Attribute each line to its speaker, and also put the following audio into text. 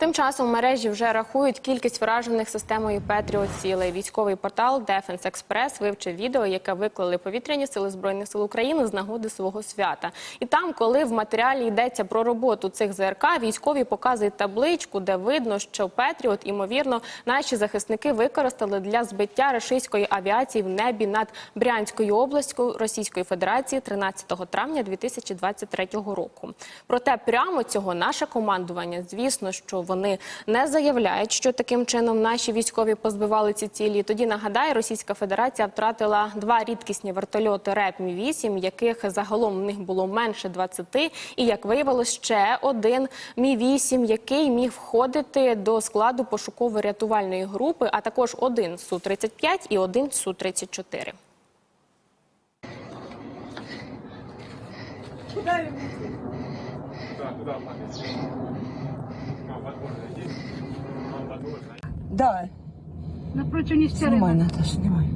Speaker 1: Тим часом в мережі вже рахують кількість вражених системою Петріот цілей. Військовий портал Defense Express вивчив відео, яке виклали повітряні сили збройних сил України з нагоди свого свята. І там, коли в матеріалі йдеться про роботу цих ЗРК, військові показують табличку, де видно, що Петріот, імовірно, наші захисники використали для збиття рашистської авіації в небі над Брянською областю Російської Федерації 13 травня 2023 року. Проте прямо цього наше командування, звісно, що вони не заявляють, що таким чином наші військові позбивали ці цілі. Тоді нагадаю, Російська Федерація втратила два рідкісні вертольоти РЕП Мі 8 яких загалом в них було менше 20, і як виявилось, ще один Мі 8 який міг входити до складу пошуково-рятувальної групи, а також один су 35 і один су 34
Speaker 2: Да,
Speaker 3: Напротив Нестерова.
Speaker 2: снимай, Наташа, снимай.